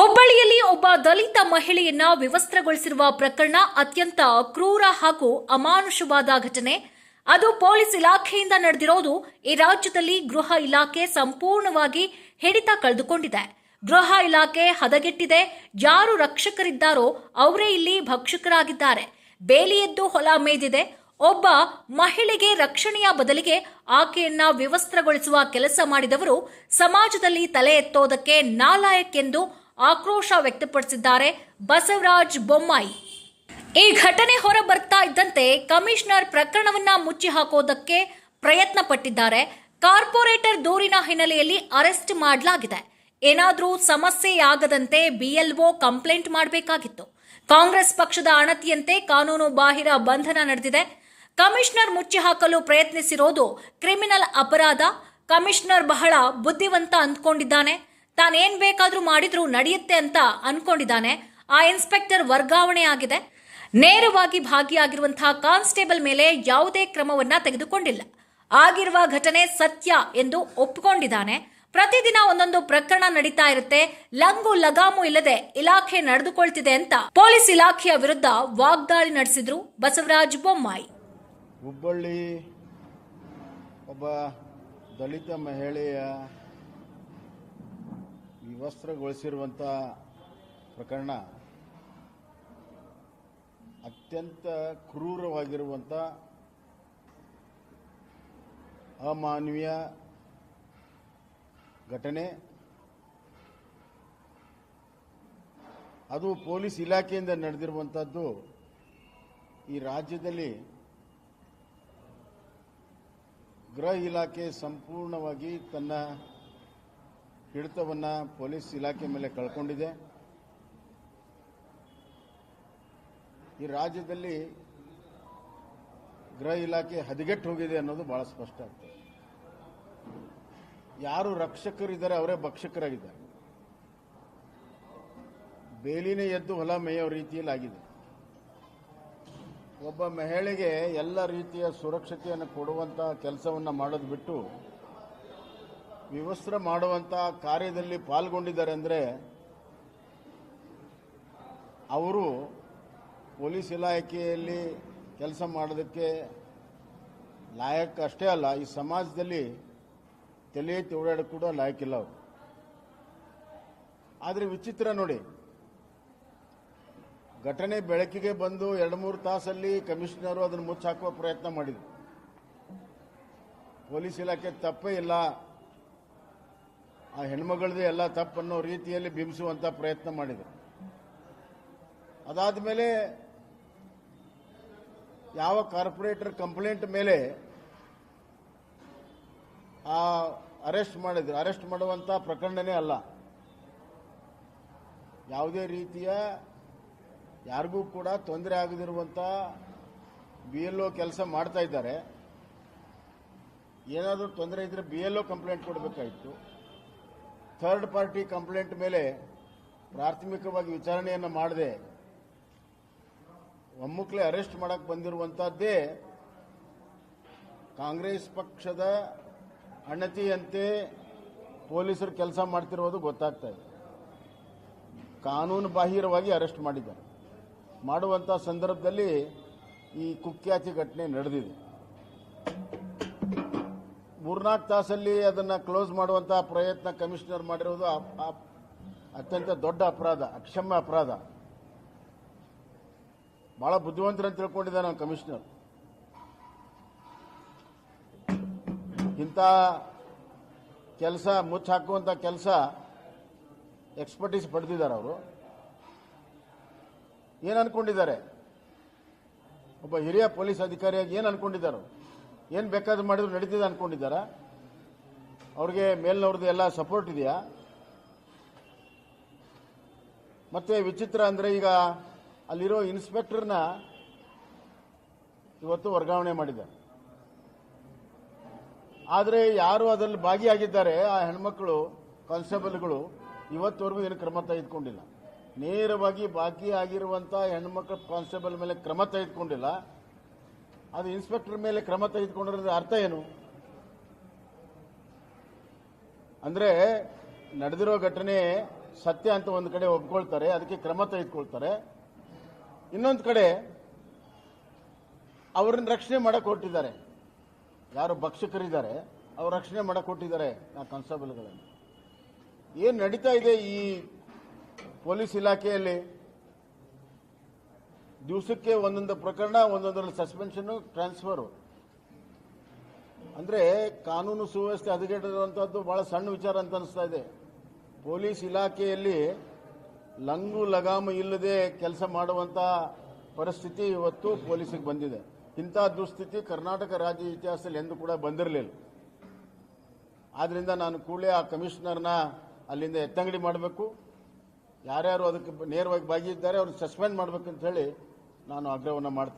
ಹುಬ್ಬಳ್ಳಿಯಲ್ಲಿ ಒಬ್ಬ ದಲಿತ ಮಹಿಳೆಯನ್ನ ವಿವಸ್ತ್ರಗೊಳಿಸಿರುವ ಪ್ರಕರಣ ಅತ್ಯಂತ ಕ್ರೂರ ಹಾಗೂ ಅಮಾನುಷವಾದ ಘಟನೆ. ಅದು ಪೊಲೀಸ್ ಇಲಾಖೆಯಿಂದ ನಡೆದಿರೋದು ಈ ರಾಜ್ಯದಲ್ಲಿ ಗೃಹ ಇಲಾಖೆ ಸಂಪೂರ್ಣವಾಗಿ ಹಿಡಿತ ಕಳೆದುಕೊಂಡಿದೆ. ಗೃಹ ಇಲಾಖೆ ಹದಗೆಟ್ಟಿದೆ, ಯಾರು ರಕ್ಷಕರಿದ್ದಾರೋ ಅವರೇ ಇಲ್ಲಿ ಭಕ್ಷಕರಾಗಿದ್ದಾರೆ. ಬೇಲಿಯದ್ದು ಹೊಲ ಮೇದಿದೆ, ಒಬ್ಬ ಮಹಿಳೆಗೆ ರಕ್ಷಣೆಯ ಬದಲಿಗೆ ಆಕೆಯನ್ನ ವಿವಸ್ತ್ರಗೊಳಿಸುವ ಕೆಲಸ ಮಾಡಿದವರು ಸಮಾಜದಲ್ಲಿ ತಲೆ ಎತ್ತೋದಕ್ಕೆ ನಾಲಾಯಕ್ ಎಂದು ಆಕ್ರೋಶ ವ್ಯಕ್ತಪಡಿಸಿದ್ದಾರೆ ಬಸವರಾಜ್ ಬೊಮ್ಮಾಯಿ. ಈ ಘಟನೆ ಹೊರ ಬರ್ತಾ ಇದ್ದಂತೆ ಕಮಿಷನರ್ ಪ್ರಕರಣವನ್ನ ಮುಚ್ಚಿ ಹಾಕೋದಕ್ಕೆ ಪ್ರಯತ್ನ ಪಟ್ಟಿದ್ದಾರೆ ಕಾರ್ಪೊರೇಟರ್ ದೂರಿನ ಹಿನ್ನೆಲೆಯಲ್ಲಿ ಅರೆಸ್ಟ್ ಮಾಡಲಾಗಿದೆ. ಏನಾದರೂ ಸಮಸ್ಯೆಯಾಗದಂತೆ ಬಿಎಲ್ಒ ಕಂಪ್ಲೇಂಟ್ ಮಾಡಬೇಕಾಗಿತ್ತು. ಕಾಂಗ್ರೆಸ್ ಪಕ್ಷದ ಅಣತಿಯಂತೆ ಕಾನೂನು ಬಾಹಿರ ಬಂಧನ ನಡೆದಿದೆ. ಕಮಿಷನರ್ ಮುಚ್ಚಿ ಹಾಕಲು ಪ್ರಯತ್ನಿಸಿರೋದು ಕ್ರಿಮಿನಲ್ ಅಪರಾಧ. ಕಮಿಷನರ್ ಬಹಳ ಬುದ್ಧಿವಂತ ಅಂದ್ಕೊಂಡಿದ್ದಾನೆ. ತಾನೇನ್ ಬೇಕಾದ್ರೂ ಮಾಡಿದ್ರೂ ನಡೆಯುತ್ತೆ ಅಂತ ಅನ್ಕೊಂಡಿದ್ದಾನೆ. ಆ ಇನ್ಸ್ಪೆಕ್ಟರ್ ವರ್ಗಾವಣೆ ಆಗಿದೆ. ನೇರವಾಗಿ ಭಾಗಿಯಾಗಿರುವಂತಹ ಕಾನ್ಸ್ಟೇಬಲ್ ಮೇಲೆ ಯಾವುದೇ ಕ್ರಮವನ್ನ ತೆಗೆದುಕೊಂಡಿಲ್ಲ. ಆಗಿರುವ ಘಟನೆ ಸತ್ಯ ಎಂದು ಒಪ್ಪಿಕೊಂಡಿದ್ದಾನೆ ಪ್ರತಿದಿನ ಒಂದೊಂದು ಪ್ರಕರಣ ನಡೀತಾ ಇರುತ್ತೆ. ಲಂಗು ಲಗಾಮು ಇಲ್ಲದೆ ಇಲಾಖೆ ನಡೆದುಕೊಳ್ತಿದೆ ಅಂತ ಪೊಲೀಸ್ ಇಲಾಖೆಯ ವಿರುದ್ಧ ವಾಗ್ದಾಳಿ ನಡೆಸಿದ್ರು ಬಸವರಾಜ್ ಬೊಮ್ಮಾಯಿ. ಹುಬ್ಬಳ್ಳಿ ಒಬ್ಬ ದಲಿತ ಮಹಿಳೆಯ ವಿವಸ್ತ್ರಗೊಳಿಸಿರುವಂಥ ಪ್ರಕರಣ ಅತ್ಯಂತ ಕ್ರೂರವಾಗಿರುವಂಥ ಅಮಾನವೀಯ ಘಟನೆ. ಅದು ಪೊಲೀಸ್ ಇಲಾಖೆಯಿಂದ ನಡೆದಿರುವಂಥದ್ದು ಈ ರಾಜ್ಯದಲ್ಲಿ ಗೃಹ ಇಲಾಖೆ ಸಂಪೂರ್ಣವಾಗಿ ತನ್ನ ಹಿಡಿತವನ್ನು ಪೊಲೀಸ್ ಇಲಾಖೆ ಮೇಲೆ ಕಳ್ಕೊಂಡಿದೆ. ಈ ರಾಜ್ಯದಲ್ಲಿ ಗೃಹ ಇಲಾಖೆ ಹದಗೆಟ್ಟು ಹೋಗಿದೆ ಅನ್ನೋದು ಬಹಳ ಸ್ಪಷ್ಟ ಆಗ್ತದೆ. ಯಾರು ರಕ್ಷಕರಿದ್ದಾರೆ ಅವರೇ ಭಕ್ಷಕರಾಗಿದ್ದಾರೆ. ಬೇಲಿನೇ ಎದ್ದು ಹೊಲ ಮೇಯೋ ರೀತಿಯಲ್ಲಿ ಆಗಿದೆ. ಒಬ್ಬ ಮಹಿಳೆಗೆ ಎಲ್ಲ ರೀತಿಯ ಸುರಕ್ಷತೆಯನ್ನು ಕೊಡುವಂಥ ಕೆಲಸವನ್ನು ಮಾಡೋದು ಬಿಟ್ಟು ವಿವಸ್ತ್ರ ಮಾಡುವಂಥ ಕಾರ್ಯದಲ್ಲಿ ಪಾಲ್ಗೊಂಡಿದ್ದಾರೆ ಅಂದರೆ ಅವರು ಪೊಲೀಸ್ ಇಲಾಖೆಯಲ್ಲಿ ಕೆಲಸ ಮಾಡೋದಕ್ಕೆ ಲಾಯಕ್ ಅಷ್ಟೇ ಅಲ್ಲ, ಈ ಸಮಾಜದಲ್ಲಿ ತಲೆ ಎತ್ತಿ ಕೂಡ ಲಾಯಕ್ಕಿಲ್ಲ ಅವರು. ಆದರೆ ವಿಚಿತ್ರ ನೋಡಿ, ಘಟನೆ ಬೆಳಕಿಗೆ ಬಂದು ಎರಡು ಮೂರು ತಾಸಲ್ಲಿ ಕಮಿಷನರು ಅದನ್ನು ಮುಚ್ಚಾಕುವ ಪ್ರಯತ್ನ ಮಾಡಿದರು. ಪೊಲೀಸ್ ಇಲಾಖೆ ತಪ್ಪೇ ಇಲ್ಲ ಆ ಹೆಣ್ಮಗಳದೇ ಎಲ್ಲ ತಪ್ಪನ್ನೋ ರೀತಿಯಲ್ಲಿ ಬಿಂಬಿಸುವಂತ ಪ್ರಯತ್ನ ಮಾಡಿದರು. ಅದಾದ ಮೇಲೆ ಯಾವ ಕಾರ್ಪೊರೇಟರ್ ಕಂಪ್ಲೇಂಟ್ ಮೇಲೆ ಆ ಅರೆಸ್ಟ್ ಮಾಡಿದ್ರು. ಅರೆಸ್ಟ್ ಮಾಡುವಂತ ಪ್ರಕರಣನೇ ಅಲ್ಲ. ಯಾವುದೇ ರೀತಿಯ ಯಾರಿಗೂ ಕೂಡ ತೊಂದರೆ ಆಗದಿರುವಂಥ ಬಿ ಎಲ್ ಒ ಕೆಲಸ ಮಾಡ್ತಾ ಇದ್ದಾರೆ. ಏನಾದರೂ ತೊಂದರೆ ಇದ್ರೆ ಬಿ ಎಲ್ ಒ ಕಂಪ್ಲೇಂಟ್ ಕೊಡಬೇಕಾಗಿತ್ತು ಥರ್ಡ್ ಪಾರ್ಟಿ ಕಂಪ್ಲೇಂಟ್ ಮೇಲೆ ಪ್ರಾಥಮಿಕವಾಗಿ ವಿಚಾರಣೆಯನ್ನು ಮಾಡದೆ. ಒಮ್ಮುಕ್ಲೆ ಅರೆಸ್ಟ್ ಮಾಡಕ್ಕೆ ಬಂದಿರುವಂಥದ್ದೇ ಕಾಂಗ್ರೆಸ್ ಪಕ್ಷದ ಅಣತಿಯಂತೆ ಪೊಲೀಸರು ಕೆಲಸ ಮಾಡ್ತಿರೋದು ಗೊತ್ತಾಗ್ತಾ ಇದೆ. ಕಾನೂನು ಬಾಹಿರವಾಗಿ ಅರೆಸ್ಟ್ ಮಾಡಿದ್ದಾರೆ. ಮಾಡುವಂಥ ಸಂದರ್ಭದಲ್ಲಿ ಈ ಕುಖ್ಯಾತಿ ಘಟನೆ ನಡೆದಿದೆ. ಮೂರ್ನಾಲ್ಕು ತಾಸಲ್ಲಿ ಅದನ್ನು ಕ್ಲೋಸ್ ಮಾಡುವಂಥ ಪ್ರಯತ್ನ ಕಮಿಷನರ್ ಮಾಡಿರೋದು ಅತ್ಯಂತ ದೊಡ್ಡ ಅಪರಾಧ, ಅಕ್ಷಮ್ಯ ಅಪರಾಧ. ಬಹಳ ಬುದ್ಧಿವಂತರಂತ ತಿಳ್ಕೊಂಡಿದ್ದೆ ನಾನು ಕಮಿಷನರ್. ಇಂಥ ಕೆಲಸ ಮುಚ್ಚಾಕುವಂಥ ಕೆಲಸ ಎಕ್ಸ್ಪರ್ಟೀಸ್ ಪಡೆದಿದ್ದಾರೆ ಅವರು. ಏನು ಅನ್ಕೊಂಡಿದ್ದಾರೆ? ಒಬ್ಬ ಹಿರಿಯ ಪೊಲೀಸ್ ಅಧಿಕಾರಿಯಾಗಿ ಏನು ಅನ್ಕೊಂಡಿದ್ದಾರೆ? ಏನು ಬೇಕಾದ್ರೂ ಮಾಡಿದ್ರು ನಡೀತಿದೆ ಅನ್ಕೊಂಡಿದ್ದಾರ? ಅವ್ರಿಗೆ ಮೇಲ್ನವ್ರದ್ದು ಎಲ್ಲ ಸಪೋರ್ಟ್ ಇದೆಯಾ? ಮತ್ತೆ ವಿಚಿತ್ರ ಅಂದ್ರೆ ಈಗ ಅಲ್ಲಿರೋ ಇನ್ಸ್ಪೆಕ್ಟರ್ನ ಇವತ್ತು ವರ್ಗಾವಣೆ ಮಾಡಿದ್ದಾರೆ. ಆದರೆ ಯಾರು ಅದರಲ್ಲಿ ಭಾಗಿಯಾಗಿದ್ದಾರೆ, ಆ ಹೆಣ್ಮಕ್ಳು, ಕಾನ್ಸ್ಟೇಬಲ್ಗಳು, ಇವತ್ತವರೆಗೂ ಏನು ಕ್ರಮ ತೆಗೆದುಕೊಂಡಿಲ್ಲ. ನೇರವಾಗಿ ಭಾಗಿಯಾಗಿರುವಂಥ ಹೆಣ್ಮಕ್ಳು ಕಾನ್ಸ್ಟೇಬಲ್ ಮೇಲೆ ಕ್ರಮ ತೆಗೆದುಕೊಂಡಿಲ್ಲ. ಅದು ಇನ್ಸ್ಪೆಕ್ಟರ್ ಮೇಲೆ ಕ್ರಮ ತೆಗೆದುಕೊಂಡಿರೋದ್ರ ಅರ್ಥ ಏನು? ಅಂದ್ರೆ ನಡೆದಿರೋ ಘಟನೆ ಸತ್ಯ ಅಂತ ಒಂದು ಕಡೆ ಒಪ್ಕೊಳ್ತಾರೆ, ಅದಕ್ಕೆ ಕ್ರಮ ತೆಗೆದುಕೊಳ್ತಾರೆ. ಇನ್ನೊಂದು ಕಡೆ ಅವ್ರನ್ನ ರಕ್ಷಣೆ ಮಾಡಕ್ ಕೊಟ್ಟಿದ್ದಾರೆ ಯಾರು ಭಕ್ಷಕರಿದ್ದಾರೆ, ಅವ್ರು ರಕ್ಷಣೆ ಮಾಡಕ್ಕೆ ಕೊಟ್ಟಿದ್ದಾರೆ ಆ ಕಾನ್ಸ್ಟೇಬಲ್ಗಳನ್ನು. ಏನು ನಡೀತಾ ಇದೆ ಈ ಪೊಲೀಸ್ ಇಲಾಖೆಯಲ್ಲಿ? ದಿವಸಕ್ಕೆ ಒಂದೊಂದು ಪ್ರಕರಣ, ಒಂದೊಂದರಲ್ಲಿ ಸಸ್ಪೆನ್ಷನ್ ಟ್ರಾನ್ಸ್ಫರು ಅಂದ್ರೆ ಕಾನೂನು ಸುವ್ಯವಸ್ಥೆ ಹದಗೆಟ್ಟಿರುವಂತಹದ್ದು ಬಹಳ ಸಣ್ಣ ವಿಚಾರ ಅಂತ ಅನಿಸ್ತಾ ಇದೆ. ಪೊಲೀಸ್ ಇಲಾಖೆಯಲ್ಲಿ ಲಂಗು ಲಗಾಮು ಇಲ್ಲದೆ ಕೆಲಸ ಮಾಡುವಂತ ಪರಿಸ್ಥಿತಿ ಇವತ್ತು ಪೊಲೀಸಿಗೆ ಬಂದಿದೆ. ಇಂಥ ದುಸ್ಥಿತಿ ಕರ್ನಾಟಕ ರಾಜ್ಯ ಇತಿಹಾಸದಲ್ಲಿ ಎಂದೂ ಕೂಡ ಬಂದಿರಲಿಲ್ಲ. ಆದ್ರಿಂದ ನಾನು ಕೂಡಲೇ ಆ ಕಮಿಷನರ್ನ ಅಲ್ಲಿಂದ ಎತ್ತಂಗಡಿ ಮಾಡಬೇಕು. ಯಾರ್ಯಾರು ಅದಕ್ಕೆ ನೇರವಾಗಿ ಭಾಗಿಯಿದ್ದಾರೆ ಅವ್ರನ್ನ ಸಸ್ಪೆಂಡ್ ಮಾಡಬೇಕಂತ ಹೇಳಿ ನಾನು ಆಗ್ರಹವನ್ನು ಮಾಡ್ತೀನಿ.